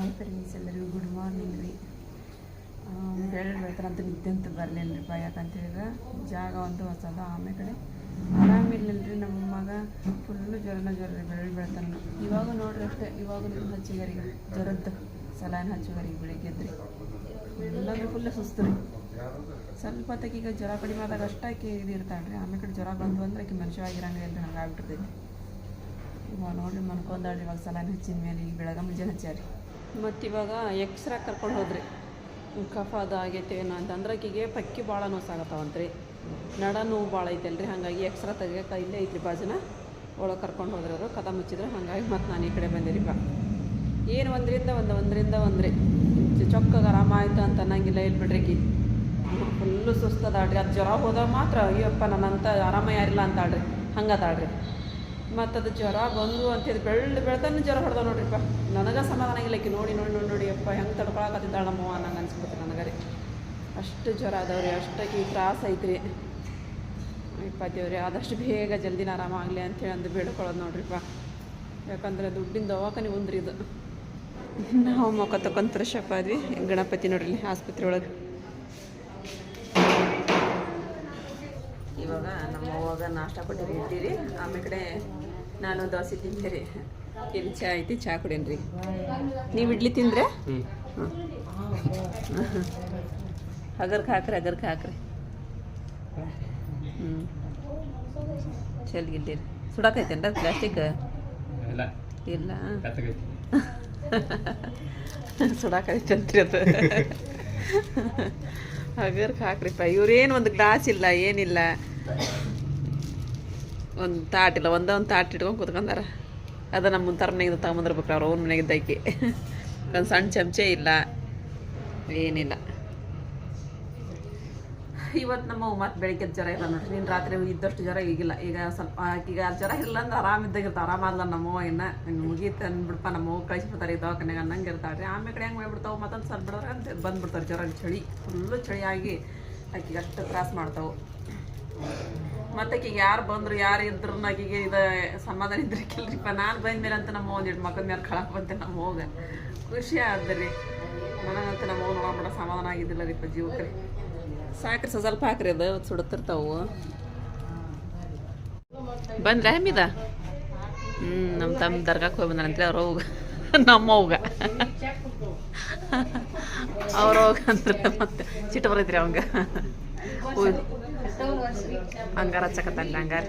Hi friends ಎಲ್ಲರಿಗೂ good morning ರೀ. ನಿದ್ದೆ ಅಂತ ಬರಲಿಲ್ಲ ರೀ ಯಾಕಂತ ಹೇಳಿದ್ರೆ. ಜಾಗ ಒಂದು ಹೊಸದ, ಆಮೇಲೆ ಕಡೆ ರೀ ನಮ್ಮ ಮಗ ಫುಲ್ಲು ಜ್ವರನ ಜ್ವರ ರೀ, ಬೆಳ್ಳಿ ಬೆಳ್ತಾನ. ಇವಾಗ ನೋಡ್ರಿ ಅಷ್ಟೇ, ಇವಾಗ ಹಚ್ಚಿಗಾರಿಗೆ ಜ್ವರದ್ದು ಸಲಾನ್ ಹಚ್ಚಿಗಾರಿಗೆ ಬೆಳಿಗ್ಗೆ ಎದ್ರಿ. ಎಲ್ಲಂದ್ರೆ ಫುಲ್ ಸುಸ್ತು ರೀ. ಸ್ವಲ್ಪ ಹೊತ್ತಿಗೆ ಈಗ ಜ್ವರ ಕಡಿಮೆ ಆದಾಗ ಅಷ್ಟೇ ಆಕೆ ಇದು ಇರ್ತಾಳೆ ರೀ. ಆಮೇಲೆ ಜ್ವರ ಬಂದು ಅಂದ್ರೆ ಆಕೆ ಮನುಷ್ಯವಾಗಿರಂಗಿಲ್ಲ ರೀ ಹಂಗೆ ಇವಾಗ ನೋಡ್ರಿ ಮನ್ಕೊಂಡಾಳ್ರಿ ಇವಾಗ ಸಲಾನ್ ಹಚ್ಚಿದ ಮೇಲೆ ಈಗ ಬೆಳಗ್ಗೆ ಮುಂಜಾನೆ ಹಚ್ಚಾರಿ ಮತ್ತು ಇವಾಗ ಎಕ್ಸ್ರಾ ಕರ್ಕೊಂಡು ಹೋದ್ರಿ. ಕಫ ಅದು ಆಗೈತೆ ಏನೋ ಅಂತ. ಅಂದ್ರೆ ಆಕಿಗೆ ಪಕ್ಕಿ ಭಾಳ ನೋಸಾಗತ್ತಾವಂತ್ರಿ. ನಡ ನೋವು ಭಾಳ ಐತಲ್ರಿ. ಹಾಗಾಗಿ ಎಕ್ಸ್ರಾ ತೆಗಿಯೋಕೆ ಇಲ್ಲೇ ಐತ್ರಿ ಬಾಜಿನ. ಒಳಗೆ ಕರ್ಕೊಂಡು ಹೋದ್ರೆ ಅವರು ಕಥ ಮುಚ್ಚಿದ್ರು ಹಾಗಾಗಿ ಮತ್ತು ನಾನು ಈ ಕಡೆ ಬಂದಿರಿ ಬಾ. ಏನು ಒಂದರಿಂದ ಒಂದು, ಒಂದರಿಂದ ಒಂದ್ರಿ. ಚೊಕ್ಕಾಗ ಆರಾಮ ಆಯ್ತು ಅಂತ ಅನ್ನಂಗಿಲ್ಲ ಇಲ್ಲಿ ಬಿಡ್ರಿ ಕಿ ಫುಲ್ಲು ಸುಸ್ತದಾಡ್ರಿ ಅದು ಜ್ವರ ಹೋದಾಗ ಮಾತ್ರ, ಅಯ್ಯಪ್ಪ ನನ್ನಂತ ಆರಾಮ ಯಾರಿಲ್ಲ ಅಂತಾಳ್ರಿ ಹಂಗದಾಳ್ರಿ ಮತ್ತು ಅದು ಜ್ವರ ಬಂದು ಅಂತೇಳಿ ಬೆಳ್ಳು ಬೆಳ್ತಾನೆ ಜ್ವರ ಹೊಡೆದ ನೋಡ್ರಿಪ್ಪ ನನಗೆ ಸಮಾಧಾನ ಆಗಿಲ್ಲ ಆಕಿ, ನೋಡಿ ನೋಡಿ ನೋಡಿ ನೋಡಿಯಪ್ಪ ಹೆಂಗೆ ತಡ್ಕೊಳಕತ್ತಿದ್ದಾಳೆ ನಂಗೆ ಅನ್ಸ್ಬಿಡ್ತು ನನಗೆ ರೀ. ಅಷ್ಟು ಜ್ವರ ಅದಾವ್ರಿ ಅಷ್ಟಕ್ಕೆ ತ್ರಾಸ ಐತ್ರಿ. ಇಪ್ಪ ದೇವ್ರಿ, ಆದಷ್ಟು ಬೇಗ ಜಲ್ದಿನ ಆರಾಮಾಗಲಿ ಅಂತೇಳಿ ಅಂದು ಬೇಡ್ಕೊಳ್ಳೋದು ನೋಡ್ರಿಪ್ಪ ಯಾಕಂದರೆ ದುಡ್ಡಿನ ದವಾಖಾನೆ ಒಂದ್ರಿ ಇದು. ನಾವು ಮುಖ ತಕೊಂತ ಶಪ್ಪ ಗಣಪತಿ ನೋಡ್ರಿ ಆಸ್ಪತ್ರೆ ಒಳಗೆ ಇವಾಗ ನಮ್ಮ ಅವ್ವಾಗ ನಾಷ್ಟ ಕೊಟ್ಟಿರಿ ಇಟ್ಟಿರಿ ಆಮೇಲೆ ಕಡೆ ನಾನು ದೋಸೆ ತಿಂತೀರಿ. ಇಲ್ಲಿ ಚಾ ಐತಿ? ಚಾ ಕುಡೇನ್ರಿ. ನೀವು ಇಡ್ಲಿ ತಿಂದ್ರೆ? ಹಗರ್ಕ್ ಹಾಕ್ರಿ ಹಗರ್ಕ್ ಹಾಕ್ರಿ. ಹ್ಞೂ ಚೆಲ್ಗಿದ್ದೀರಿ ಸುಡಾಕೈತೇನ್ರ ಪ್ಲಾಸ್ಟಿಕ್ ಇಲ್ಲ. ಸುಡಾಕೈತಂತ್ರಿ ಅದು. ಹಗರ್ಕ್ ಹಾಕ್ರಿಪ್ಪ. ಇವ್ರೇನು ಒಂದು ಗ್ಲಾಸ್ ಇಲ್ಲ ಏನಿಲ್ಲ. ಒಂದು ತಾಟಿಲ್ಲ ಒಂದೇ ಒಂದು ತಾಟ್ ಇಟ್ಕೊಂಡು ಕೂತ್ಕೊಂಡಾರ. ಅದು ನಮ್ಮ ಮುಂತಾರ ಮನೆಗೆ ತಗೊಂಬಂದಿರ್ಬೇಕು ಅವ್ರ ಅವ್ರ ಮನೆಗಿದ್ದಕ್ಕೆ ಒಂದು ಸಣ್ಣ ಚಮಚೆ ಇಲ್ಲ, ಏನಿಲ್ಲ. ಇವತ್ತು ನಮ್ಮ ಮತ್ತೆ ಬೆಳಿಗ್ಗೆ ಜ್ವರ ಇಲ್ಲ ನೋಡ್ರಿ ನೀನು ರಾತ್ರಿ ಇದ್ದಷ್ಟು ಜ್ವರ ಈಗಿಲ್ಲ. ಈಗ ಸ್ವಲ್ಪ, ಈಗ ಜ್ವರ ಇಲ್ಲ ಅಂದ್ರೆ ಆರಾಮಿದ್ದಾಗಿರ್ತಾವೆ ಆರಾಮಲ್ಲ ನಮ್ಮವ್ವ ಇನ್ನು. ಹಿಂಗೆ ಮುಗೀತು ಅಂದ್ಬಿಡಪ್ಪ ನಮ್ಮವ್ವ ಕಳಿಸ್ಬಿಡ್ತಾರೆ ಈ ದವಾಖಾನೆಗೆ ಅನ್ನಂಗೆ ರೀ ಆಮೇಲೆ ಕಡೆ ಹೆಂಗೆ ಹೋಗ್ಬಿಡ್ತಾವೆ ಮತ್ತೊಂದು ಸ್ವಲ್ಪ ಬಿಡೋದ್ರೆ ಅಂತ ಬಂದ್ಬಿಡ್ತಾರೆ ಜ್ವರ ಚಳಿ. ಫುಲ್ಲು ಚಳಿ ಆಗಿ ಅಷ್ಟು ತ್ರಾಸ ಮಾಡ್ತಾವೆ. ಮತ್ತೆ ಆಕಿಗೆ ಯಾರು ಬಂದ್ರು, ಯಾರು ಇದ್ರು ನಾಗೀಗ ಇದ ಸಮಾಧಾನ ಇದ್ರಿಕಿಲ್ರಿಪ್ಪ ನಾನು ಬಂದ ಮೇಲೆ ಅಂತ ನಮ್ಮ ಒಂದಿಟ್ಟು ಮಕ್ಕದ ಮೇಲೆ ಕಳಕ್ ಬಂತೆ ನಮ್ಮ ಹೋಗ ಖುಷಿ ಆದ್ರಿ. ನನಗಂತ ನಮ್ಮ ಹೋಗಿ ನೋಡ ಸಮಾಧಾನ ಆಗಿದ್ದಿಲ್ಲ ರೀಪ್ಪ ಜೀವಕ್ಕೆ ಸಾಕ್ರಿ ಸ್ವಲ್ಪ ಹಾಕ್ರಿ ಅದು ಸುಡುತ್ತಿರ್ತಾವು ಬಂದ್ರೆ ಹಮ್ಮಿದ ಹ್ಞೂ ನಮ್ಮ ತಮ್ಮ ದರ್ಗಾಕ್ಕೆ ಹೋಗಿ ಬಂದ್ರಂತ್ರಿ ಅವ್ರ ಹೋಗ ನಮ್ಮ ಹೋಗ ಅವ್ರ ಹೋಗ ಅಂದ್ರೆ ಮತ್ತೆ ಚಿಟ್ಟ ಬರೈತ್ರಿ ಅವಂಗ. ಹಂಗಾರ ಹಚ್ಚಕತ್ತಲ್ಲ ಹಂಗಾರ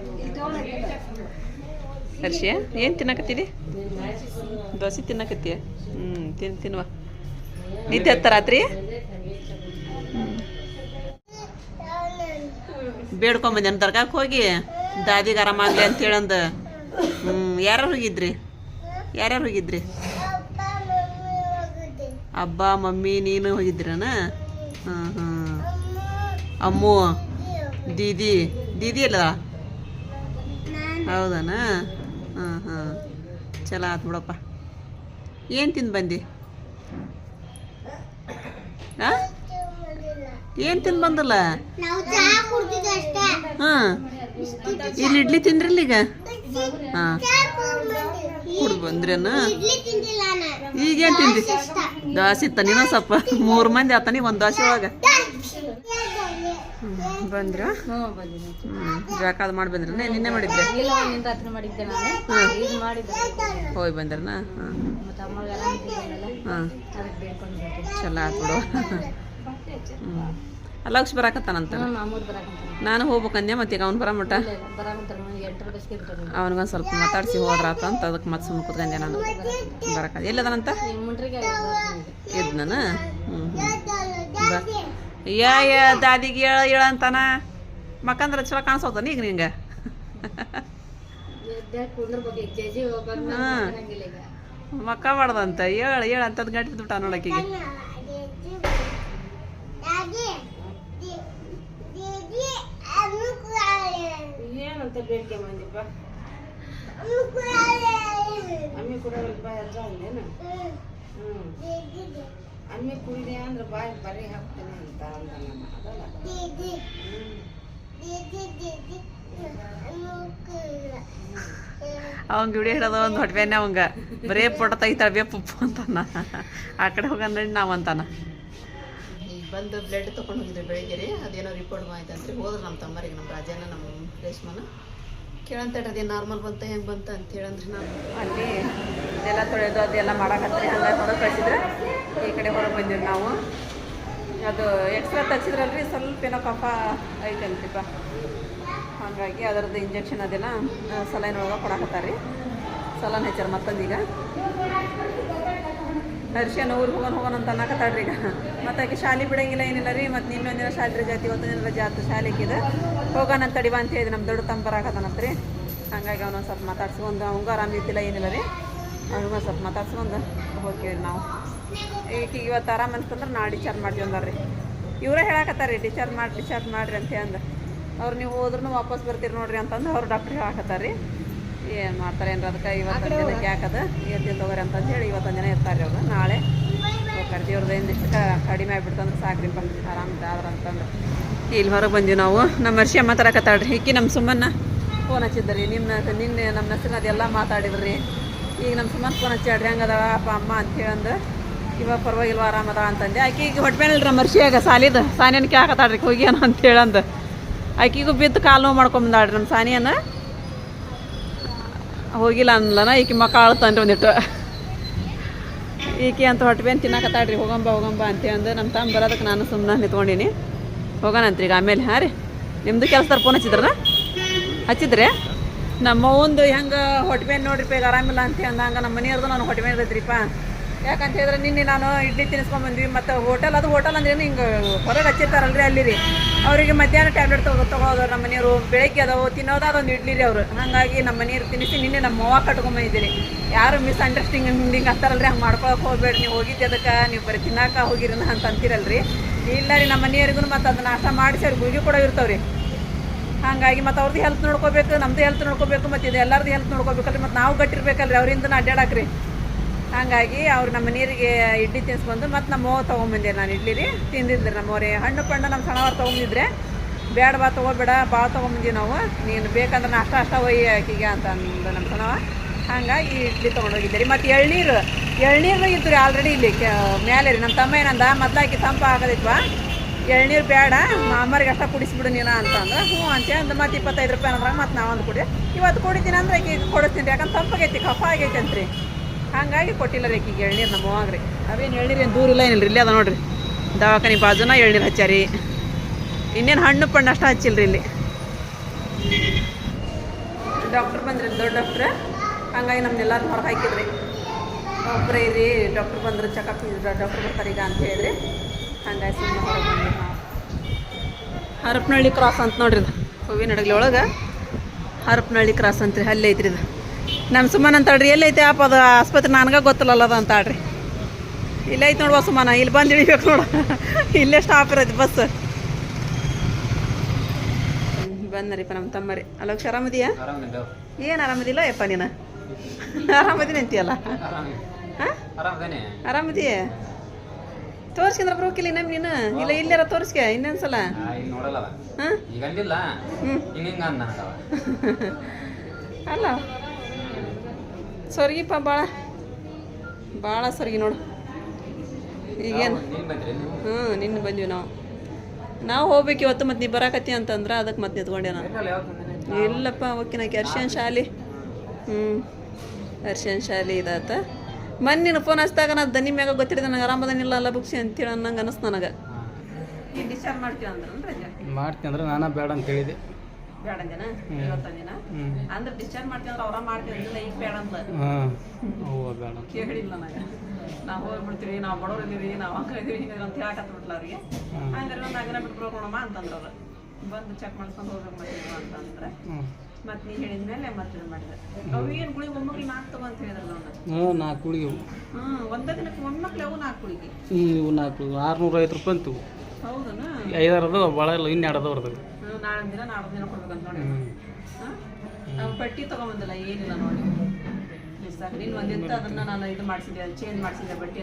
ಹರ್ಷಿಯ ಏನು ತಿನ್ನಕತ್ತೀರಿ? ದೋಸೆ ತಿನ್ನಕತ್ತೀಯ? ಹ್ಞೂ ತಿನ್ ತಿನ್ವ ನಿದ್ದೆ ಹತ್ತ ರಾತ್ರಿ? ಬೇಡ್ಕೊಂಬಂದೇನು ದರ್ಗಾಕ್ಕೆ ಹೋಗಿ ದಾದಿಗೆ ಆರಾಮಾಗಲಿ ಅಂತ ಅಂದ ಹ್ಞೂ ಯಾರ್ಯಾರು ಹೋಗಿದ್ರಿ? ಯಾರ್ಯಾರು ಹೋಗಿದ್ರಿ? ಅಬ್ಬ, ಮಮ್ಮಿ, ನೀನು ಹೋಗಿದ್ರನ? ಹಾಂ ಹಾಂ ಅಮ್ಮು. ದೀದಿ ದೀದಿ ಅಲ್ಲ? ಹೌದನ? ಹಾಂ ಹಾಂ. ಚಲೋ ಆತು ಬಿಡಪ್ಪ. ಏನು ತಿಂದು ಬಂದಿ? ಹಾಂ ಏನು ತಿಂದು ಬಂದಲ್ಲ? ಹಾಂ. ಇಲ್ಲಿ ಇಡ್ಲಿ ತಿಂದ್ರಲ್ಲ ಈಗ? ಹಾಂ. ಕುಡ್ದು ಬಂದ್ರೇನ? ಈಗೇನು ತಿಂದಿ? ದೋಸೆ ಇತ್ತ ನೀನು ಸ್ವಲ್ಪ. ಮೂರು ಮಂದಿ ಆತನಿ ಒಂದು ದೋಸೆ ಒಳಗೆ. ಬಂದ್ರ? ಹ್ಞೂ ಬಂದಿನಿ. ಹ್ಞೂ ಜಾಕ ಅದು ಮಾಡಿ ಬಂದ್ರನೇ? ನಿನ್ನೆ ಮಾಡಿದ್ದೆ? ಹೋಗಿ ಬಂದ್ರನ? ಚಲೋ ಆತು ಬಿಡು. ಅಲ್ಲಕ್ಷ ಬರಾಕತ್ತಾನಂತ? ನಾನು ಹೋಗ್ಬೇಕಂದೆ ಮತ್ತೆ ಈಗ ಅವ್ನು ಬರಮಟ ಅವನಿಗೊಂದು ಸ್ವಲ್ಪ ಮಾತಾಡಿಸಿ ಹೋದ್ರಾತ ಅಂತ ಅದಕ್ಕೆ ಮತ್ತೆ ಸುಮ್ಮನೆ ಕೂತ್ಕೊಂಡೆ ನಾನು. ಬರಕ ಎಲ್ಲದನಂತ? ಈಗ ಮುಂಡ್ರಿಗೆ ಇದ್ ನಾನು ಹ್ಞೂ ಹ್ಞೂ ಯಾ ಯಾ ದಾದಿಗೆ ಹೇಳ ಹೇಳ ಅಂತಾನ ಮಕ್ಕಂದ್ರೆ ಚಲೋ ಕಾಣಿಸೋತಾನ ಈಗ ನಿಂಗೆ ಕುಂದ್ರಬೇಕು ಜೇಜಿ ಹೋಗ್ಬೇಕು ಹಾಂ ಅನ್ನಂಗಿಲ್ಲ ಈಗ ಮಕ್ಕ ಮಾಡ್ದಂತ ಹೇಳ ಹೇಳ ಅಂತದ್ ಗಂಟೆ ಬಿಟ್ಟ ನೋಡಕ್ಕಿಗೆ ಏನಂತ ಬೇಡಿಕೆ ಬಂದಿಪ್ಪ ಅಮ್ಮಿ ಕೂಡ ಬಾಯ್ ಅರ್ಜ ಅಂದೇನು ಹ್ಞೂ ಅಮ್ಮಿ ಕುಡಿದೆ ಅಂದ್ರೆ ಬಾಯಿ ಬರೀ ಹಾಕ್ತೇನೆ ಅಂತ ಅಂದ ನಮ್ಮ ಅವಂಗ ವಿಡಿಯೋ ಹಿಡೋದು ಒಂದು ಹೊಟ್ಬೇನೆ ಅವಂಗ. ಬರೇ ಫೋಟೋ ತೆಗಿತಾಳೆ ಬೇ ಪುಪ್ಪು ಅಂತಾನ. ಆ ಕಡೆ ಹೋಗಂದ್ರೆ ನಾವು ಅಂತಾನ. ಈಗ ಬಂದು ಬ್ಲಡ್ ತೊಗೊಂಡು ಹೋಗಿದ್ರಿ ಬೆಳಿಗ್ಗೆ ರೀ ಅದೇನೋ ರಿಪೋರ್ಟ್ ಬಂತಂತ್ರಿ ಹೋದ್ರೆ ನಮ್ಮ ತಮ್ಮರಿಗೆ ನಮ್ಮ ರಾಜನ ನಮ್ಮ ರೇಷ್ಮನ. ಕೇಳಂತೇಳಿ ಅದೇ ನಾರ್ಮಲ್ ಬಂತ, ಹೆಂಗೆ ಬಂತ ಅಂತ ಹೇಳಂದ್ರೆ ನಾನು. ಅಲ್ಲಿ ಇದೆಲ್ಲ ತೊಳೆದು ಅದೆಲ್ಲ ಮಾಡಾಕತ್ರಿ. ಹಂಗಾಗಿ ಹೊರಗೆ ಕಳಿಸಿದ್ರೆ. ಈ ಕಡೆ ಹೊರಗೆ ಬಂದಿವಿ ನಾವು. ಅದು ಎಕ್ಸ್ರಾ ತಗ್ಸಿದ್ರಲ್ರಿ, ಸ್ವಲ್ಪ ಏನೋ ಕಫ ಐತಂತ್ರಿಪ್ಪ ಹಾಗಾಗಿ ಅದರದ್ದು ಇಂಜೆಕ್ಷನ್ ಅದೆಲ್ಲ ಸಲೈನ್ ಒಳಗೆ ಕೊಡಾಕತ್ತಾರ ಸಲನ್ ಹೆಚ್ಚಾರ ಮತ್ತೊಂದೀಗ ಹರ್ಷನ್ ಊರಿಗೆ ಹೋಗೋಣ ಹೋಗೋಣ ಅಂತ ಅನ್ನಕತ್ತಾಳ್ರಿ ಈಗ. ಮತ್ತೆ ಆಕೆ ಶಾಲೆ ಬಿಡಂಗಿಲ್ಲ, ಏನಿಲ್ಲ ರೀ, ಮತ್ತು ಇನ್ನೊಂದಿನ ಶಾಲೆ ಜಾತಿ ಒಂದೊಂದಿನ ಇವತ್ತೊಂದಿನ ರಜೆ ಶಾಲೆಗಿದ ಹೋಗೋಣ ಅಂತ ತಡಿವಾ ಅಂತ ಹೇಳಿದೆ ನಮ್ಮ ದೊಡ್ಡ ತಮ್ಮ ಬರಾಕತ್ತಾನಂತ ರೀ ಹಂಗಾಗಿ ಅವನು ಸ್ವಲ್ಪ ಮಾತಾಡ್ಸ್ಕೊಂಡು ಅವಂಗ ಆರಾಮಿದ್ದಿಲ್ಲ ಏನಿಲ್ಲ ರೀ. ಅವನು ಸ್ವಲ್ಪ ಮಾತಾಡ್ಸ್ಕೊಂಡು ಹೋಗ್ತೀವಿ ನಾವು. ಈಗ ಇವತ್ತು ಆರಾಮ ಅನ್ಸ್ತಂದ್ರೆ ನಾಳೆ ಡಿಸ್ಚಾರ್ಜ್ ಮಾಡ್ತೀವಿ ಅಂದಾರ್ರಿ ಇವರೇ ಹೇಳಕತ್ತಾರ ರೀ ಡಿಸ್ಚಾರ್ಜ್ ಮಾಡಿ ಡಿಸ್ಚಾರ್ಜ್ ಮಾಡಿರಿ ಅಂತ ಅಂದ. ಅವ್ರು ನೀವು ಹೋದ್ರೂ ವಾಪಸ್ ಬರ್ತೀರಿ ನೋಡ್ರಿ ಅಂತಂದು ಅವ್ರು ಡಾಕ್ಟ್ರಿಗೆ ಹೇಳಕತ್ತಾರೆ ರೀ. ಏನು ಮಾಡ್ತಾರೆ ಏನ್ರ ಅದಕ್ಕೆ ದಿನಕ್ಕೆ ಯಾಕದ ಎತ್ತಿನ ತಗೋರಿ ಅಂತಂದು ಹೇಳಿ, ಇವತ್ತೊಂದು ದಿನ ಇರ್ತಾರೆ ಅವ್ರು, ನಾಳೆ. ಏನು ಒಂದಿಷ್ಟು ಕಡಿಮೆ ಆಗ್ಬಿಡ್ತಂದ್ರೆ ಸಾಕ್ರಿಪ್ಪ ಆರಾಮ್ ಆದ್ರ ಅಂತಂದ್ರೆ. ಇಲ್ಲಿ ಹೊರಗೆ ಬಂದೀವಿ ನಾವು. ನಮ್ಮ ವರ್ಷ ಮಾತಾಡಕತ್ತಾಳ್ರಿ ಈಕಿ ನಮ್ಮ ಸುಮ್ಮನ ಫೋನ್ ಹಚ್ಚಿದ್ರಿ. ನಿಮ್ಮ ನಿನ್ನೆ ನಮ್ಮ ಹೆಸರಿನ ಅದೆಲ್ಲ ಮಾತಾಡಿದ್ರಿ. ಈಗ ನಮ್ಮ ಸುಮ್ಮನೆ ಫೋನ್ ಹಚ್ಚಾಡ್ರಿ ಹಂಗದ ಅಪ್ಪ, ಅಮ್ಮ ಅಂತ ಹೇಳಂದು. ಇವಾಗ ಪರವಾಗಿಲ್ವ ಆರಾಮದ ಅಂತಂದೆ. ಆಕಿ ಈಗ ಹೊಟ್ಟೆ ಮೇಲೆ ನಮ್ಮ ಮರ್ಷಿಯಾಗ ಸಾಲಿದ. ಸಾನಿಯನ್ ಕೇಳಕತ್ತಾಳ್ರಿ ಹೋಗ್ಯಾನ ಅಂತ ಹೇಳಂದು. ಆಕಿಗೂ ಬಿದ್ದು ಕಾಲು ನೋವು ಮಾಡ್ಕೊಂಬಂದಾಡ್ರಿ ನಮ್ಮ ಸಾನಿಯನ್ನ. ಹೋಗಿಲ್ಲ ಅನ್ಲನ ಈಕಿ ಮಕ್ಕ ಆಳ್ತಾನ್ರಿ ಒಂದಿಟ್ಟು. ಈಕಿ ಅಂತ ಹೊಟ್ಟೆ ತಿನ್ನಕತ್ತಾಡ್ರಿ ಹೋಗಂಬ ಹೋಗಂಬ ಅಂತ ಅಂದು ನಮ್ಮ ತಮ್ಮ ಬರೋದಕ್ಕೆ ನಾನು ಸುಮ್ಮನೆ ನಿಂತ್ಕೊಂಡಿನಿ. ಹೋಗೋಣಂತ್ರಿ ಈಗ ಆಮೇಲೆ, ಹಾಂ ರೀ. ನಿಮ್ಮದು ಕೆಲಸದಾರ ಫೋನ್ ಹಚ್ಚಿದ್ರನ ಹಚ್ಚಿದ್ರೆ? ನಮ್ಮ ಒಂದು ಹೆಂಗೆ ಹೊಟ್ಟೆ ಬೇನ್ ನೋಡ್ರಿಪ್ಪ ಈಗ ಆರಾಮಿಲ್ಲ ಅಂತ ಅಂದಂಗೆ ನಮ್ಮ ಮನೆಯವ್ರದ್ದು ನಾನು ಹೊಟ್ಟೆ ಬೇನ್ ಇರತ್ರಿಪ್ಪ ಯಾಕಂತ ಹೇಳಿದ್ರೆ ನಿನ್ನೆ ನಾನು ಇಡ್ಲಿ ತಿನ್ಸ್ಕೊಂಡ್ಬಂದ್ವಿ ಮತ್ತು ಹೋಟೆಲ್ ಅದು ಹೋಟೆಲ್ ಅಂದ್ರೆ ಹಿಂಗೆ ಹೊರಗೆ ಹಚ್ಚಿರ್ತಾರಲ್ರಿ ಅಲ್ಲಿ ರೀ ಅವರಿಗೆ ಮಧ್ಯಾಹ್ನ ಟ್ಯಾಬ್ಲೆಟ್ ತಗೋ ತಗೋದು ನಮ್ಮ ಮನೆಯವರು. ಬೆಳಗ್ಗೆ ಅದಾವು, ತಿನ್ನೋದು ಅದೊಂದು ಇಡ್ಲಿ ರೀ ಅವರು. ಹಾಗಾಗಿ ನಮ್ಮ ಮನೆಯವ್ರು ತಿನ್ನಿಸಿ ನಿನ್ನೆ ನಮ್ಮ ಅವ್ವ ಕಟ್ಕೊಂಬಂದಿದ್ದೀರಿ ಯಾರು ಮಿಸ್ಅಂಡರ್ಸ್ಟ್ಯಾಂಡಿಂಗ್ ಹಿಂಗೆ ಹತ್ತಾರಲ್ರಿ ಹಂಗೆ ಮಾಡ್ಕೊಳಕ್ಕೆ ಹೋಗ್ಬೇಡಿ ನೀವು ಹೋಗಿದ್ದೆ ಅದಕ್ಕೆ, ನೀವು ಬರೀ ತಿನ್ನಾಕ ಹೋಗಿರನ ಅಂತ ಅಂತೀರಲ್ರಿ? ಇಲ್ಲ ರೀ, ನಮ್ಮ ಮನೆಯವ್ರಿಗೂ ಮತ್ತು ಅದು ನಾಷ್ಟ ಮಾಡಿಸಿ ಅವ್ರಿಗೆ ಗುಳಿಗೆ ಕೂಡ ಇರ್ತಾವ್ರಿ. ಹಾಗಾಗಿ ಮತ್ತು ಅವ್ರದ್ದು ಹೆಲ್ತ್ ನೋಡ್ಕೋಬೇಕು ನಮ್ಮದು ಹೆಲ್ತ್ ನೋಡ್ಕೋಬೇಕು, ಮತ್ತು ಇದು ಎಲ್ಲರದ್ದು ಹೆಲ್ತ್ ನೋಡ್ಕೋಬೇಕಲ್ರಿ, ಮತ್ತು ನಾವು ಗಟ್ಟಿರ್ಬೇಕಲ್ರಿ ಅವರಿಂದ ಅಡ್ಡಾಡಕ್ರಿ ಹಾಗಾಗಿ ಅವ್ರು ನಮ್ಮ ನೀರಿಗೆ ಇಡ್ಲಿ ತಿನ್ಸ್ಕೊಂಡು ಮತ್ತೆ ನಮ್ಮ ಅವ್ವ ತೊಗೊಂಬಂದೆ ನಾನು ಇಡ್ಲಿ ರೀ ತಿಂದಿದ್ರಿ ನಮ್ಮವ್ರೆ ಹಣ್ಣು ಪಣ್ಣು ನಮ್ಮ ಸಣ್ಣವ್ರು ತೊಗೊಂಡಿದ್ರೆ ಬೇಡ ಬಾ ತೊಗೋಬೇಡ ಭಾಳ ತೊಗೊಂಬಂದೀವಿ ನಾವು. ನೀನು ಬೇಕಂದ್ರೆ ಅಷ್ಟ ಅಷ್ಟ ಒಯ್ಯ ಆಕಿಗೆ ಅಂತ ಅಂದ ನಮ್ಮ ಸಣ್ಣವ ಹಂಗಾಗಿ ಇಡ್ಲಿ ತೊಗೊಂಡೋಗಿದ್ದೆ ರೀ. ಮತ್ತು ಎಳ್ನೀರು ಎಳ್ನೀರು ಇತ್ತು ರೀ ಆಲ್ರೆಡಿ ಇಲ್ಲಿ ಮೇಲೆ ರೀ. ನಮ್ಮ ತಮ್ಮ ಏನಂದ ಮೊದ್ಲಾಕಿ ತಂಪ ಆಗೋದಿತ್ವಾ ಎಳ್ನೀರು ಬೇಡ ಅಮ್ಮರಿಗೆ ಅಷ್ಟ ಕುಡಿಸ್ಬಿಡು ನೀನು ಅಂತಂದ್ರೆ ಹ್ಞೂ ಅಂತೇಳಿ ಮತ್ತು ಮತ್ತೆ ಇಪ್ಪತ್ತೈದು ರೂಪಾಯಿ ಅಂದ್ರೆ ಮತ್ತೆ ನಾವೊಂದು ಕುಡಿ. ಇವತ್ತು ಕುಡಿತೀನಿ ಅಂದ್ರೆ ಈಗ ಕೊಡಿಸ್ತೀನಿ ರೀ. ಯಾಕಂದ್ರೆ ತಂಪಾಗೈತಿ, ಕಫ ಆಗೈತೆ ಅಂತ್ರಿ ಹಾಗಾಗಿ ಕೊಟ್ಟಿಲ್ಲ ರೀ ಈಗ ಎಳ್ನೀರು ನಮ್ಮ ರೀ. ಅವೇನು ಎಳ್ನೀರು ಏನು ದೂರ ಇಲ್ಲ ಏನಿಲ್ಲ ಇಲ್ಲೇ ಅದ ನೋಡ್ರಿ. ದವಾಖಾನೆ ಬಾಜುನ ಎಳ್ನೀರು ಹಚ್ಚಾರಿ ಇನ್ನೇನು ಹಣ್ಣು ಪಣ್ಣು ಅಷ್ಟ ಹಚ್ಚಿಲ್ರಿ ಇಲ್ಲಿ. ಡಾಕ್ಟ್ರ್ ಬಂದ್ರಿ ದೊಡ್ಡ ಡಾಕ್ಟ್ರ್. ಹಂಗಾಗಿ ನಮ್ನೆಲ್ಲರೂ ಹೊರಗೆ ಹಾಕಿದ್ರಿ. ಒಬ್ಬರೇ ಇರಿ, ಡಾಕ್ಟ್ರ್ ಬಂದ್ರೆ ಚೆಕಪ್ ಡಾಕ್ಟ್ರ್ ಬರ್ತಾರೆ ಈಗ ಅಂತ ಹೇಳಿದ್ರಿ. ಹಂಗಾಗಿ ಸುಮ್ಮನೆ ಹೊರಗೆ ಕ್ರಾಸ್ ಅಂತ ನೋಡ್ರಿ ಇದು. ಹೂವಿನ ಹಡಗಲಿ ಒಳಗೆ ಹರಪನಹಳ್ಳಿ ಕ್ರಾಸ್ ಅಂತ ರೀ ಅಲ್ಲೇ ಐತ್ರಿ ಇದು. ನಮ್ಮ ಸುಮ್ಮನ ಅಂತಾಳ್ರಿ ಎಲ್ಲೈತೆ ಆಪ ಅದು ಆಸ್ಪತ್ರೆ ನನಗೆ ಗೊತ್ತಿಲ್ಲಲ್ಲ ಅದು ಅಂತಾಳ್ರಿ. ಇಲ್ಲೈತೆ ಐತೆ ನೋಡುವ ಸುಮ್ಮನ ಇಲ್ಲಿ ಬಂದು ಇಳಿಬೇಕು ನೋಡ. ಇಲ್ಲೇ ಸ್ಟಾಪ್ ಇರೋದು ಬಸ್ ಬಂದರಿಪ್ಪ ನಮ್ಮ ತಮ್ಮರಿ. ಅಲೋಕ್ಷ ಆರಾಮದಿಯಾ? ಏನು ಆರಾಮದಿಲ್ಲ ಯಪ್ಪ ನೀನು? ಆರಾಮದಿನ ಅಂತೀಯಲ್ಲ? ಆರಾಮದಿಯೇ? ತೋರಿಸ್ಕೊಂಡ್ರೆ ಬರೋಕಿಲ್ಲ ಇನ್ನೊಮ್ಮೆ ನೀನು? ಇಲ್ಲ ಇಲ್ಲಾರ ತೋರಿಸ್ಕೆ ಇನ್ನೊಂದ್ಸಲ ಈಗ ಸೊರ್ಗಿಪ್ಪ ಭಾಳ ಭಾಳ ಸೊರ್ಗಿ ನೋಡು. ಈಗೇನು? ನೀವು ಹ್ಞೂ ನಿನ್ನ ಬಂದ್ವಿ ನಾವು. ನಾವು ಹೋಗ್ಬೇಕು ಇವತ್ತು ಮತ್ತು ನೀ ಬರಾಕತ್ತಿ ಅಂತಂದ್ರೆ ಅದಕ್ಕೆ ಮತ್ತೆ ನಿಂತ್ಕೊಂಡೆ ನಾನು. ಇಲ್ಲಪ್ಪ ಓಕೆನಾಕಿ ಅರ್ಶನ್ ಶಾಲಿ. ಹ್ಞೂ ಅರ್ಶನ್ ಶಾಲಿ ಇದಾತ. ಮೊನ್ನೆ ನೀನು ಫೋನ್ ಹಚ್ಚಿದಾಗ ನಾನು ದನಿ ಮ್ಯಾಗ ಗೊತ್ತಿರಿದ ನನಗೆ ಆರಾಮದನಿಲ್ಲ ಅಲ್ಲ ಬುಕ್ಸಿ ಅಂತೇಳಿ ಅನ್ನಂಗೆ ಅನಿಸ್ತು ನನಗೆ. ಮಾಡ್ತೀನಿ ಅಂದ್ರೆ ನಾನಾ ಬೇಡ ಅಂತ ಹೇಳಿದೆ. ಬೇಡ ಅಂದೇನ ಇವತ್ತಂದಿನ ಅಂದ್ರೆ ಡಿಸ್ಚಾರ್ಜ್ ಅಂದ್ರೆ ಅವ್ರ ಮಾಡ್ತೀವಿ ಅಂದಿಲ್ಲ ಈಗ ಬೇಡ ಅಂತ. ಕೇಳಿಲ್ಲ ನಾನು ನಾವು ಹೋಗ್ಬಿಡ್ತೀವಿ ನಾವು ಬಡವ್ರು ಇದೀವಿ ನಾವು ಹಂಗೆ ಇದೀವಿ ಹಿಂಗೆ ಅಂತ ಹೇಳಕತ್ತ ಬಿಟ್ಲ ಅವ್ರಿಗೆ. ಹಂಗಾರೆ ಒಂದು ಅಗನ ಬಿಟ್ಟು ಅಂತಂದ್ರು ಅವ್ರು. ಬಂದು ಚೆಕ್ ಮಾಡ್ಸ್ಕೊಂಡು ಹೋಗ್ಬೇಕು ಮತ್ತೆ ಅಂತಂದ್ರೆ. ಮತ್ತೆ ನೀ ಹೇಳಿದ್ಮೇಲೆ ಮತ್ತೆ ಇದು ಮಾಡಿದೆ. ಅವು ಏನು ಗುಳಿಗೆ ಒಮ್ಮಕ್ಳು ನಾಲ್ಕು ತಗೋ ಅಂತ ಹೇಳಿದ್ರಲ್ಲ ಹ್ಞೂ ನಾಲ್ಕು ಗುಳಿಗೆ. ಹ್ಞೂ ಒಂದೇ ದಿನಕ್ಕೆ ಒಮ್ಮಕ್ಳು ಅವು ನಾಲ್ಕು ಗುಳಿಗೆ. ಹ್ಞೂ ಇವು ನಾಲ್ಕು ಆರುನೂರ ಐವತ್ತು ರೂಪಾಯಿ ಅಂತು ಹೌದನ? ಐದಾರು ಅದಾವ ಭಾಳ ಇಲ್ಲ ಇನ್ನು ಎರಡು ಅದಾವ ಅರ್ಧ ನಾಳೆ ದಿನ ಕೊಡ್ಬೇಕಂತ ನೋಡಿ. ನಾವು ಪಟ್ಟಿ ತೊಗೊಂಬಂದಿಲ್ಲ ಏನಿಲ್ಲ ನೋಡಿ. ಸರ್ ಒಂದಿತ್ತು ಅದನ್ನ ನಾನು ಇದು ಮಾಡಿಸಿದ್ದೆ ಚೇಂಜ್ ಮಾಡಿಸಿದ್ದೆ ಬಟ್ಟೆ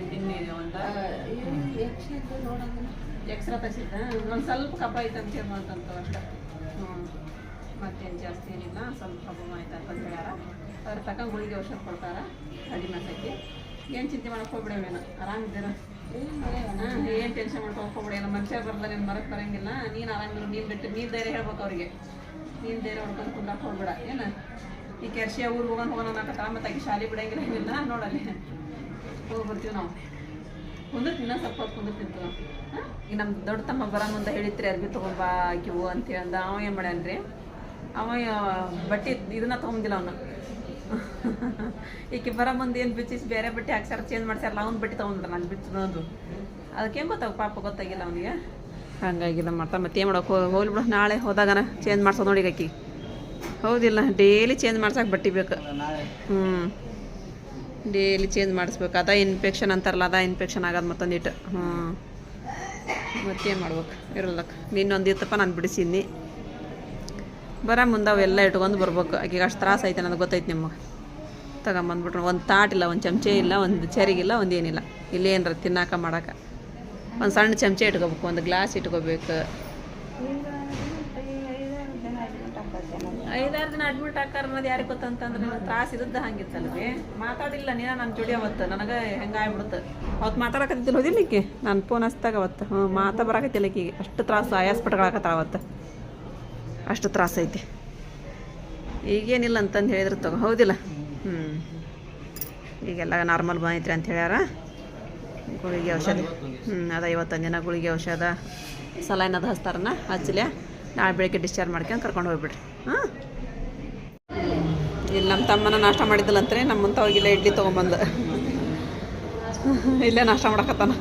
ಒಂದು. ಎಕ್ಸ್ರಾ ತರಿಸಿದ್ದ? ಒಂದು ಸ್ವಲ್ಪ ಐತೆ ಅಂತ ಅಷ್ಟೇ. ಹ್ಞೂ ಮತ್ತೇನು ಜಾಸ್ತಿ ಏನಿಲ್ಲ ಸ್ವಲ್ಪ ಪ್ರಾಬ್ಲಮ್ ಆಯ್ತು ಅಂತ ಹೇಳ್ಯಾರ. ಅವ್ರು ತಕ್ಕ ಗುಳಿಗೆ ಔಷಧ ಕೊಡ್ತಾರೆ ಕಡಿಮೆ ಆಸೈತಿ ಏನು ಚಿಂತೆ ಮಾಡಕ್ಕೆ ಹೋಗ್ಬಿಡೇವೇನು ಆರಾಮಿದ್ದೀರ? ಏನು ಟೆನ್ಷನ್ ಮಾಡ್ಕೊಳಕ್ಕೆ ಹೋಗ್ಬಿಡಿ ನಮ್ಮ ಮನುಷ್ಯ ಬರಲ್ಲ ನಿನ್ ಮರಕ್ಕೆ ಬರಂಗಿಲ್ಲ. ನೀನು ಆರಾಮಿರು, ನೀನು ಬಿಟ್ಟು, ನೀನು ಧೈರ್ಯ ಹೇಳ್ಬೇಕು ಅವ್ರಿಗೆ. ನೀನು ಧೈರ್ಯ ಹೊಡ್ಕೊಂಡು ಕುಂದಾಕ್ ಹೋಗ್ಬೇಡ, ಏನು? ಈ ಕೆರ್ಸಿಯ ಊರಿಗೆ ಹೋಗೋಣ ಹೋಗೋಣ ಅನ್ನಕತ್ತಾರ ಮತ್ತೆ ಆಕಿ ಶಾಲೆ ಬಿಡಂಗಿಲ್ಲ ಏನಿಲ್ಲ, ನೋಡಲ್ಲಿ. ಹೋಗಿ ಬರ್ತೀವಿ ನಾವು. ಕುಂದಿರ್ತೀನಿ ಇನ್ನೂ ಸ್ವಲ್ಪ ಹೊತ್ತು ಕುಂದಿರ್ತಿತ್ತು? ಈಗ ನಮ್ಮ ದೊಡ್ಡ ತಮ್ಮ ಬರ ಅಂತ ಹೇಳಿತ್ರಿ ಅರ್ಬಿ ತೊಗೊಂಬಾ ಆಕಿವು ಅಂತೇಳಿ ಅಂದ. ಅವ ಏನು ಮಾಡ್ಯಾನ್ರಿ? ಅವ ಬಟ್ಟೆ ಇದನ್ನ ತಗೊಂಡಿಲ್ಲ ಅವನು. ಈಕೆ ಬರೋ ಮುಂದೆ ಏನು ಬಿಚ್ಚಿಸಿ ಬೇರೆ ಬಟ್ಟೆ ಹಾಕ್ಸಾರ ಚೇಂಜ್ ಮಾಡ್ಸ್ಯಾರಲ್ಲ ಅವ್ನು ಬಟ್ಟೆ ತೊಗೊಂಡ್ರ ನಾನು ಬಿಚ್ಚೋದು ಅದಕ್ಕೆ ಗೊತ್ತಾಗ ಪಾಪ ಗೊತ್ತಾಗಿಲ್ಲ ಅವನಿಗೆ. ಹಂಗಾಗಿಲ್ಲ ಮಾಡ್ತಾ ಮತ್ತೆ ಏನು ಮಾಡೋಕೆ ಹೋಗ್ಲಿ ಬಿಡು ನಾಳೆ ಹೋದಾಗನ ಚೇಂಜ್ ಮಾಡ್ಸೋದು ನೋಡಿ ಆಕಿ. ಹೌದಿಲ್ಲ ಡೈಲಿ ಚೇಂಜ್ ಮಾಡ್ಸಕ್ಕೆ ಬಟ್ಟಿ ಬೇಕು. ಹ್ಞೂ ಡೈಲಿ ಚೇಂಜ್ ಮಾಡಿಸ್ಬೇಕು ಅದ ಇನ್ಫೆಕ್ಷನ್ ಅಂತಾರಲ್ಲ ಅದ ಇನ್ಫೆಕ್ಷನ್ ಆಗೋದು ಮತ್ತೊಂದಿಟ್ಟು ಹ್ಞೂ ಮತ್ತೇನು ಮಾಡ್ಬೇಕು ಇರಲ್ಲಕ್ಕ. ನಿನ್ನೊಂದು ಇತ್ತಪ್ಪ ನಾನು ಬಿಡಿಸಿದ್ನಿ ಬರ ಮುಂದೆ ಅವೆಲ್ಲ ಇಟ್ಕೊಂಡು ಬರ್ಬೇಕು. ಆಕೆಗೆ ಅಷ್ಟು ತ್ರಾಸ ಐತೆ ನನಗೆ ಗೊತ್ತೈತೆ ನಿಮಗೆ. ತಗೊಂಬಂದ್ಬಿಟ್ರು. ಒಂದು ತಾಟಿಲ್ಲ ಒಂದು ಚಮಚೆ ಇಲ್ಲ, ಒಂದು ಚರಿಗಿಲ್ಲ ಒಂದು ಏನಿಲ್ಲ. ಇಲ್ಲಿ ಏನಾರ ತಿನ್ನಾಕ ಮಾಡಾಕ. ಒಂದು ಸಣ್ಣ ಚಮಚೆ ಇಟ್ಕೋಬೇಕು, ಒಂದು ಗ್ಲಾಸ್ ಇಟ್ಕೋಬೇಕು. ಐದಾರು ದಿನ ಅಡ್ಮಿಟ್ ಆಕಾರ ಅನ್ನೋದು ಯಾರಿಗೆ ಗೊತ್ತಂತಂದ್ರೆ ನಿಮ್ಗೆ ತ್ರಾಸ ಇದ್ದದ್ದು ಹಂಗಿತ್ತಲ್ವಿ ಮಾತಾಡಿಲ್ಲ ನೀನ ನನ್ನ ಜೋಡಿ ಅವತ್ತು. ನನಗೆ ಹೆಂಗೆ ಆಗ್ಬಿಡುತ್ತೆ. ಅವತ್ತು ಮಾತಾಡಕತ್ತಿಲ್ಲ ಹೋದಿಲ್ಲ ಈಕೆ ನಾನು ಫೋನ್ ಹಚ್ತಾಗ ಅವತ್ತು. ಹ್ಞೂ ಮಾತಾ ಬರಾಕತ್ತಿಲ್ಲ ಅಷ್ಟು ತ್ರಾಸು ಆಯಾಸ್ಪಟ್ಗಳಾಕತ್ತಾಳ ಅವತ್ತು. ಅಷ್ಟು ತ್ರಾಸ ಐತಿ. ಈಗೇನಿಲ್ಲ ಅಂತಂದು ಹೇಳಿದ್ರು ತಗೋ ಹೌದಿಲ್ಲ? ಹ್ಞೂ ಈಗೆಲ್ಲ ನಾರ್ಮಲ್ ಬಂದೈತ್ರಿ ಅಂತ ಹೇಳ್ಯಾರ. ಗುಳಿಗೆ ಔಷಧ. ಹ್ಞೂ ಅದ ಐವತ್ತೊಂದು ದಿನ ಗುಳಿಗೆ ಔಷಧ. ಸಲೈನ್ ಅದು ಹಚ್ತಾರನ ಹಚ್ಚಲೆ ನಾಳೆ ಬೆಳಗ್ಗೆ ಡಿಸ್ಚಾರ್ಜ್ ಮಾಡ್ಕೊಂಡು ಕರ್ಕೊಂಡು ಹೋಗ್ಬಿಡ್ರಿ. ಹಾಂ? ಇಲ್ಲಿ ನಮ್ಮ ತಮ್ಮನ ನಾಷ್ಟ ಮಾಡಿದ್ದಲ್ಲಂತ್ರಿ ನಮ್ಮ ಮುಂತ ಹೋಗಿಲ್ಲ ಇಡ್ಲಿ ತೊಗೊಂಬಂದು. ಇಲ್ಲೇ ನಾಷ್ಟ ಮಾಡಕತ್ತಾನ.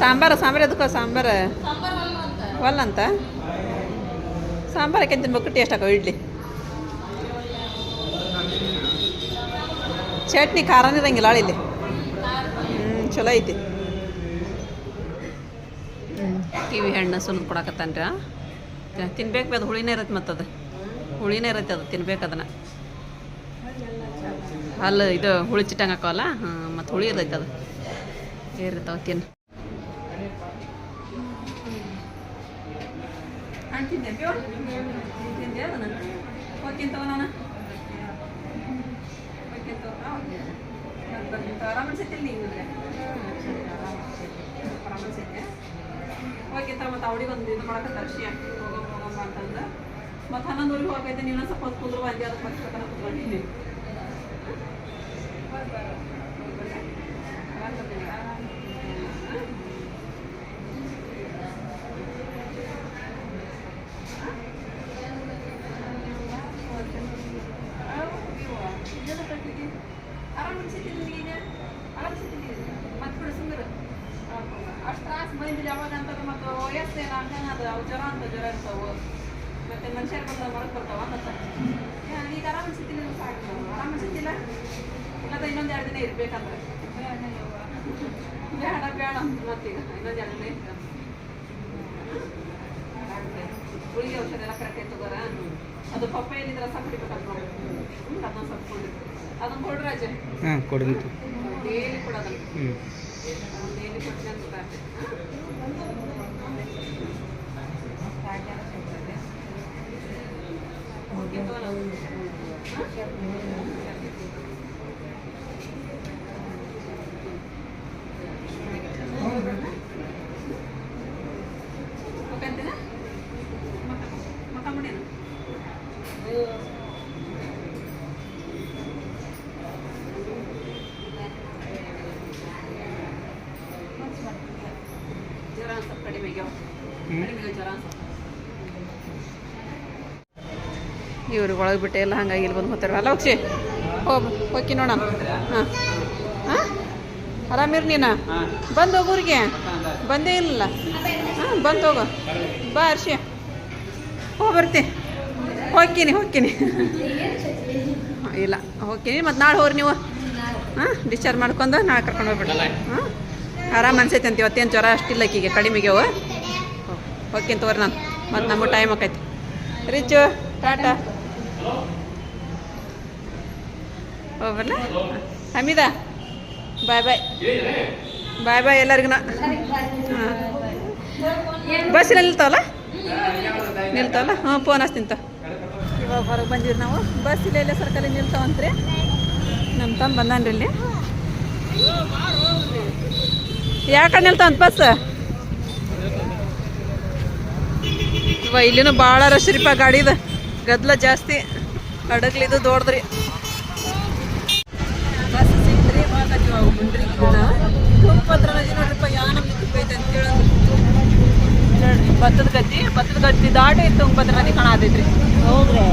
ಸಾಂಬಾರು ಸಾಂಬಾರು ಎದಕ್ಕೋ ಸಾಂಬಾರು? ಒಲ್ಲಂತ ಸಾಂಬಾರು ಹಾಕಿ ತಿನ್ಬೇಕು ಟೇಸ್ಟ್ ಹಾಕೋ, ಇಡ್ಲಿ. ಚಟ್ನಿ ಖಾರನೇ ಇರಂಗಿಲ್ಲ ಇಲ್ಲಿ. ಹ್ಞೂ ಚಲೋ ಐತಿ. ಕಿವಿ ಹಣ್ಣು ಸುಲಿದು ಕೊಡಕತ್ತಾನ್ರ ತಿನ್ಬೇಕು, ಅದು ಹುಳಿನೇ ಇರತ್ತೆ ಮತ್ತು ಅದು. ಹುಳಿನೇ ಇರತ್ತೆ ಅದು, ತಿನ್ಬೇಕು ಅದನ್ನು. ಅಲ್ಲ, ಇದು ಹುಳಿ ಚಿಟ್ಟಂಗೆ ಹಾಂ, ಮತ್ತು ಹುಳಿ ಇರತ್ತೆ ಅದು. ಇರ್ತಾವ ತಿನ್ನು. ಹಣ್ಣು ತಿಂದೆ ಪ್ಯೂರ್ ತಿಂದೆ ಅದನ್ನು ಹೋಗ್ತೀನಿ ತಗೋ ನಾನು ಹೋಗ್ತೀನಿ ತಗೋ ಆರಾಮ ಅನ್ಸೈತಿಲ್ಲ ನಿಂಗೆ ಆರಾಮ ಅನ್ಸೈತೆ ಹೋಗಿತ್ತ ಮತ್ತು ಅವಳಿಗೆ ಒಂದು ಇದು ಮಾಡಕತ್ತಾರ ವಿಷಯ ಹೋಗಮ್ಮ ಹೋಗಮ್ಮ ಅಂತಂದು ಮತ್ತು ಹೋಗೈತೆ ನೀವು ಸ್ವಲ್ಪ ಹೊತ್ತು ಕುಂದ್ರು ಬಂದೆ ಅದಕ್ಕೆ ಮತ್ತೆ ಕರ್ಕೊಂಡು ಕುತ್ಕೊಂಡಿನಿ ಆರಾಮ ಅನ್ಸೈತಿಲ್ಲ ನೀನು ಆರಾಮ ಅನ್ಸೈತಿಲ್ಲ ಮತ್ತೆ ಬಿಡು ಸುಂದರ ಅಷ್ಟು ತ್ರಾಸ ಬಂದಿಲ್ಲ ಯಾವಾಗ ಅಂತಂದ್ರೆ ಮತ್ತು ವಯಸ್ಸೇನು ಹಂಗಂಗೆ ಅದು ಅವು ಜ್ವರ ಅಂತ ಜ್ವರ ಇರ್ತಾವೆ ಮತ್ತೆ ಮನುಷ್ಯರು ಬಂದಾಗ ಹೊರಗೆ ಬರ್ತಾವ ಮತ್ತೆ ಈಗ ಆರಾಮ ಸಾಕು. ಆರಾಮ ಅನ್ಸತ್ತಿಲ್ಲ ಇಲ್ಲದ ಇನ್ನೊಂದು ಎರಡು ದಿನ ಇರ್ಬೇಕಂದ್ರೆ. ಬೇಡ ಬೇಡ ಮತ್ತೀಗ ಇನ್ನೊಂದು ಎರಡು ದಿನ ಇರ್ತಾನೆ ಗುಳಿಗೆ ಔಷಧ ಎಲ್ಲ ಕರೆಕ್ಟ್ ತಗೋರ? ಅದು ಪಪ್ಪಾಯಿಲಿದ್ರೆ ರಸ ಕುಡಿಬೇಕಂತ ನೋಡಿ ಅದನ್ನ ಸ್ವಲ್ಪ ಕೊಡಿ ಅದನ್ನ ಕೊಡ್ರಾಜ ಹಾಂ ಕೊಡಿಂತು ಡೈಲಿ ಹ್ಞೂ ಡೈಲಿ ಕೊಡ್ತೀನಿ ಅಂತ ಜ್ವರ ಒಂದು ಸ್ವಲ್ಪ ಕಡಿಮೆ ಆಗ್ಯಾವ ಕಡಿಮೆ ಜ್ವರ ಒಂದು ಸ್ವಲ್ಪ ಇವ್ರಿಗೆ ಒಳಗೆ ಬಿಟ್ಟೆ, ಎಲ್ಲ ಹಂಗಾಗಿ ಇಲ್ಲಿ ಬಂದು ಹೋಗ್ತಾರೆ ಅಲ್ಲ ಹೋಗ್ಸಿ ಹೋಗಿ ಹೋಗಿ ನೋಡೋಣ. ಹಾಂ. ಹಾಂ? ಆರಾಮಿರಿ ನೀನು? ಬಂದು ಹೋಗೋರಿಗೆ ಬಂದೇ ಇಲ್ಲ ಹಾಂ, ಬಂದು ಹೋಗು. ಬಾ ಅರ್ಷಿ ಹೋಗಿ ಬರ್ತೀನಿ ಹೋಗ್ತೀನಿ ಹೋಗ್ತೀನಿ. ಇಲ್ಲ, ಹೋಗ್ತೀನಿ. ಮತ್ತು ನಾಳೆ ಹೋಗ್ರಿ ನೀವು. ಹಾಂ ಡಿಸ್ಚಾರ್ಜ್ ಮಾಡ್ಕೊಂಡು ನಾಳೆ ಕರ್ಕೊಂಡು ಹೋಗ್ಬಿಡ. ಹಾಂ? ಆರಾಮ್ ಅನ್ಸೈತೆ ಅಂತ, ಇವತ್ತೇನು ಜ್ವರ ಅಷ್ಟಿಲ್ಲ ಈಗೀಗ ಕಡಿಮೆಗೆ ಹೋಗ್ತೀನಿ ತಗೋರಿ ನಾನು. ಮತ್ತು ನಮಗೆ ಟೈಮ್ ಆಕೈತಿ. ರಿಚು ಟಾಟಾ. ಹೋಗ್ಬರ್ಲ? ಹಮೀದ ಬಾಯ್ ಬಾಯ್. ಬಾಯ್ ಬಾಯ್ ಎಲ್ಲರಿಗೂ ಹಾಂ. ಬಸ್ಸಿನಲ್ಲಿ ನಿಲ್ತಾವಲ್ಲ? ನಿಲ್ತಾವಲ್ಲ? ಹಾಂ ಫೋನ್ ಹಚ್ತಿಂತ ಇವಾಗ ಹೊರಗೆ ಬಂದಿವ್ರಿ ನಾವು. ಬಸ್ ಇಲ್ಲ ಇಲ್ಲೇ ಸರ್ಕಾರಿ ನಿಲ್ತಾವಂತ್ರಿ. ನಮ್ಮ ತಮ್ಮ ಬಂದಾನ್ರಿ ಇಲ್ಲಿ. ಯಾಕೆ ನಿಲ್ತಾವಂತ ಬಸ್? ಇವ ಇಲ್ಲಿನೂ ಭಾಳ ರಶ್ ಗಾಡಿದ. ಗದ್ಲ ಜಾಸ್ತಿ ಹಡಗ್ಲಿದು ದೊಡ್ದ್ರಿ. ಬಸ್ ಹೋಗತ್ತೀವಿ ಅವು ಮುಂಡ್ರಿ ನೋಡ್ರಿಪ್ಪ ಯಾ ನಮ್ಗೆ ತುಂಬೈತೆ ಅಂತ ನೋಡ್ರಿ ಭತ್ತದ ಗದ್ದಿ ಭತ್ತದ ಗದ್ದಿ ದಾಟಿ ತುಂಗಭದ್ರ ನದಿ ಕಾಣತೈತ್ರಿ. ಹೌದ್ರಿ.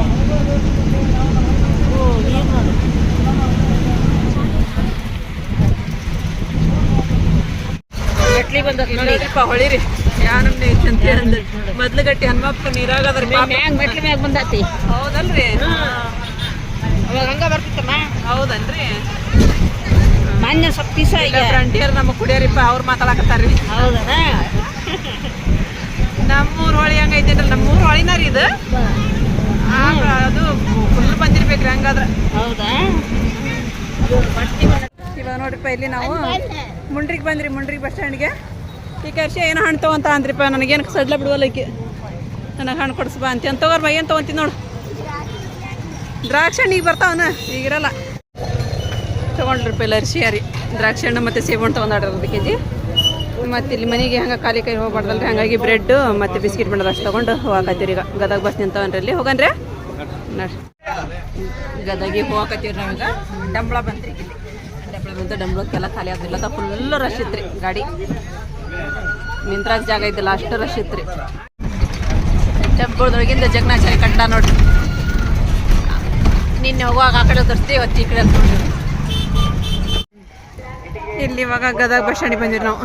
ಓ ನೋಡಿ ಮೆಟ್ಲಿ ಬಂದತ್ ಹೊಳಿರಿ. ಯಾ ನಮ್ಗೆ ಐತಿ ಅಂತ ಹೇಳಂದ್ರಿ ಮೊದ್ಲು ಗಟ್ಟಿ ಹನುಮಪ್ಪ ನೀರಾಗದ್ರಿ ಪಾಪ. ಮ್ಯಾಗ ಮೆಟ್ಲಿ ಮ್ಯಾಗ ಬಂದತಿ. ಹೌದಲ್ರಿ? ಅವಾಗ ಹಂಗ ಬರ್ತಿತ್ತಮ್ಮ? ಹೌದನ್ರಿ? ಮೊನ್ನೆ ಸ್ವಲ್ಪ ದಿವಸ ಈಗ ಫ್ರಂಟಿಯರ್ ನಮ್ಮ ಕುಡಿಯರಿಪ್ಪ ಅವ್ರು ಮಾತಾಡಕತ್ತಾರ್ರಿ. ಹೌದನ? ನಮ್ಮೂರ್ ಹೊಳಿ ಹಂಗೈತೇನ್ರಿ ನಮ್ಮೂರ್ ಹೊಳಿನ ರೀ ಇದು. ಅದು ಫುಲ್ ಬಂದಿರ್ಬೇಕ್ರಿ ಹಂಗಾದ್ರ. ಹೌದಾ? ಇವಾಗ ನೋಡ್ರಿಪ್ಪ ಇಲ್ಲಿ ನಾವು ಮುಂಡ್ರಿಗೆ ಬಂದ್ರಿ ಮುಂಡ್ರಿಗೆ ಬಸ್ ಸ್ಟ್ಯಾಂಡ್ಗೆ. ಈ ಕರ್ಷಿ ಏನು ಹಣ್ಣು ತೊಗೊಂತ ಅಂದ್ರಿಪ್ಪ ನನಗೇನು ಸಡ್ಲ ಬಿಡುವಲ್ಲ ಈಕೆ ನನಗೆ ಹಣ್ಣು ಕೊಡಿಸ್ಬಾ ಅಂತ. ಏನು ತಗೋರ್ಬ ಏನು ತೊಗೊಂತೀನಿ ನೋಡು. ದ್ರಾಕ್ಷಿ ಹಣ್ಣು ಈಗ ಬರ್ತಾವನ, ಈಗಿರಲ್ಲ. ತೊಗೊಂಡ್ರಿಪ್ಪ ಇಲ್ಲ ಅರ್ಶಿ ಯಾರಿ. ದ್ರಾಕ್ಷಿ ಹಣ್ಣು ಮತ್ತು ಸೇಬು ಹಣ್ಣು ತೊಗೊಂಡಾಡ್ರಿ ಒಂದು ಮತ್ತು ಇಲ್ಲಿ ಮನೆಗೆ ಹಂಗೆ ಖಾಲಿ ಕೈ ಹೋಗ್ಬಾರ್ದಲ್ರಿ. ಹಂಗಾಗಿ ಬ್ರೆಡ್ಡು ಮತ್ತು ಬಿಸ್ಕಿಟ್ ಬಣ್ಣದ ಅಷ್ಟು ತೊಗೊಂಡು ಹೋಗಾಕತ್ತೀರಿ ಈಗ. ಗದಗ ಬಸ್ ನಿಂತವನ್ರಿ ಅಲ್ಲಿ ಹೋಗನ್ರಿ ನೋಡ್ರಿ. ಗದಗಿಗೆ ಹೋಗಾಕತ್ತೀವಿ ನಾವೀಗ. ಡಂಬಳ ಬಂತ್ರಿ ಇಲ್ಲಿ. ಡಂಬಳ ಬಂತು, ಡಂಬಳಕ್ಕೆಲ್ಲ ಖಾಲಿ ಆದಿಲ್ಲ ಫುಲ್ಲು ರಶ್ ಇತ್ತು ರೀ ಗಾಡಿ. ನಿಂತ್ರಾಗ ಜಾಗ ಇದ್ದಿಲ್ಲ ಅಷ್ಟು ರಶ್ ಇತ್ರಿ. ಟೆಂಪಲ್ದೊಳಗಿಂದ ಜಗನಾಚಾರಿ ಕಂಡ ನೋಡ್ರಿ. ನಿನ್ನೆ ಹೋಗುವಾಗ ಆ ಕಡೆ ತೋರಿಸ್ತೀವಿ ಹೊತ್ತಿ ಈ ಕಡೆ ಇಲ್ಲಿ ಇವಾಗ ಗದಗ ಬಸ್ ಸ್ಟ್ಯಾಂಡಿಗೆ ಬಂದಿರಿ ನಾವು.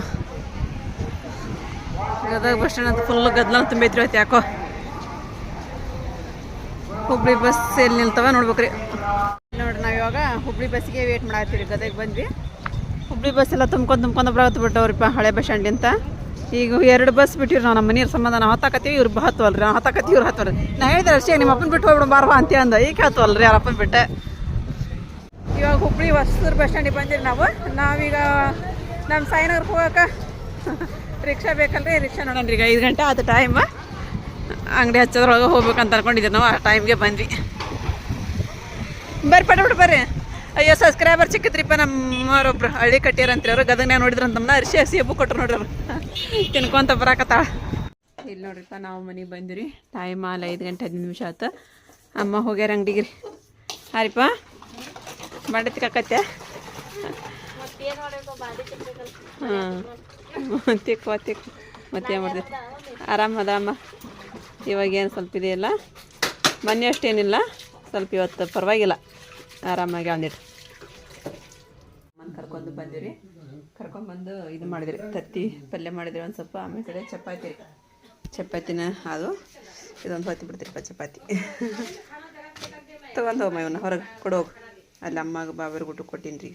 ಗದಗ ಬಸ್ ಸ್ಟ್ಯಾಂಡ್ ಅಂತ ಫುಲ್ ಗದ್ಲ ತುಂಬೈತ್ರಿ ಹೊತ್ತು ಯಾಕೋ. ಹುಬ್ಳಿ ಬಸ್ ಎಲ್ಲಿ ನಿಲ್ತವ ನೋಡ್ಬೇಕ್ರಿ. ನೋಡ್ರಿ, ನಾವು ಇವಾಗ ಹುಬ್ಳಿ ಬಸ್ಸಿಗೆ ವೇಟ್ ಮಾಡತ್ತೀವಿ ಗದಗ ಬಂದ್ವಿ. ಹುಬ್ಳಿ ಬಸ್ ಎಲ್ಲ ತುಂಬ್ಕೊಂಡು ತುಂಬ್ಕೊಂಡು ಬರತ್ತೆ ಬಿಟ್ಟವ್ರಿಪ್ಪ ಹಳೆ ಬಸ್ ಸ್ಟ್ಯಾಂಡಿಂದ ಈಗ ಎರಡು ಬಸ್ ಬಿಟ್ಟಿರಿ ನಾವು ನಮ್ಮ ಮನೆಯವ್ರ ಸಂಬಂಧ, ನಾವು ಹತ್ತಾಕತ್ತೀವಿ, ಇವ್ರು ಹತ್ತವಲ್ರಿ, ನಾವು ಹತ್ತಾಕತ್ತೀವಿ, ಇವ್ರು ಹತ್ತವ್ರಿ ನಾ ಹೇಳಿದ್ರೆ ಅಷ್ಟೇ, ನಿಮ್ಮ ಅಪ್ಪನ ಬಿಟ್ಟು ಹೋಗ್ಬಿಡು ಬಾರವಾ ಅಂತ ಅಂದ. ಈಗ ಹತ್ತವಲ್ರಿ, ಯಾರ ಅಪ್ಪನ ಬಿಟ್ಟೆ. ಇವಾಗ ಹುಬ್ಳಿ ಹೊಸೂರು ಬಸ್ ಸ್ಟ್ಯಾಂಡಿಗೆ ಬಂದಿರಿ ನಾವು. ನಾವೀಗ ನಮ್ಮ ಸಾಯಿನಗರ್ಗೆ ಹೋಗೋಕೆ ರಿಕ್ಷಾ ಬೇಕಲ್ರಿ? ರಿಕ್ಷಾ ನೋಡೋಣ ಈಗ ಐದು ಗಂಟೆ ಆದ ಟೈಮ್ ಅಂಗಡಿ ಹಚ್ಚೋದ್ರೊಳಗೆ ಹೋಗ್ಬೇಕಂತ ಅನ್ಕೊಂಡಿದ್ದೀವಿ ನಾವು. ಆ ಟೈಮ್ಗೆ ಬಂದ್ವಿ. ಬರ್ರಿ ಪಟ ಬಿಟ್ಟು ಬರ್ರಿ. ಅಯ್ಯೋ ಸಬ್ಸ್ಕ್ರೈಬರ್ ಚಿಕ್ಕತ್ರಿಪ್ಪ ನಮ್ಮವರೊಬ್ರು ಹಳ್ಳಿ ಕಟ್ಟಿಯರಂತ್ರಿ ಅವರು ಗದಗ್ನ ನೋಡಿದ್ರ ಅಂತಮ್ಮನ ಅರಿಶಿ ಹಸಿ ಹಬ್ಬ ಕೊಟ್ರು ನೋಡ್ರಿ ತಿನ್ಕೊಂತ ಬರಾಕತ್ತಾಳ. ಇಲ್ಲಿ ನೋಡ್ರಿಪ್ಪ, ನಾವು ಮನೆಗೆ ಬಂದಿರಿ ತಾಯಿ ಮಾಲ್ ಐದು ಗಂಟೆ ಹದಿನೈದು ನಿಮಿಷ ಆಯ್ತು ಅಮ್ಮ ಹೋಗ್ಯಾರ ಅಂಗಡಿಗೆ ರೀ. ಹಾರಿಪ್ಪ ಬಾಂಡೆ ಕಾಕತ್ತೆ ಹಾಂ. ತಿಕ್ಕು ತಿಕ್ಕು. ಮತ್ತೇನು ಮಾಡಿದೆ ಆರಾಮದ ಅಮ್ಮ. ಇವಾಗ ಏನು ಸ್ವಲ್ಪ ಇದೆಯಲ್ಲ? ಮೊನ್ನೆ ಅಷ್ಟೇನಿಲ್ಲ. ಸ್ವಲ್ಪ ಇವತ್ತು ಪರವಾಗಿಲ್ಲ. ಆರಾಮಾಗಿ ಅವನಿರಿ ಅಮ್ಮನ ಕರ್ಕೊಂಡು ಬಂದಿರಿ. ಕರ್ಕೊಂಡ್ಬಂದು ಇದು ಮಾಡಿದ್ರಿ, ತತ್ತಿ ಪಲ್ಯ ಮಾಡಿದ್ರಿ ಒಂದು ಸ್ವಲ್ಪ, ಆಮೇಲೆ ಕಡೆ ಚಪಾತಿ ರೀ. ಚಪಾತಿನ ಅದು, ಇದೊಂದು ಹೊತ್ತಿ ಬಿಡ್ತೀರಿಪ್ಪ ಚಪಾತಿ. ತೊಗೊಂಡು ಹೋಗಮ್ಮ ಇವನ್ನ ಹೊರಗೆ ಕೊಡೋಗಿ. ಅಲ್ಲಿ ಅಮ್ಮಗೆ ಬಾಬರ್ ಗುಟ್ಟು ಕೊಟ್ಟೀನಿ ರೀ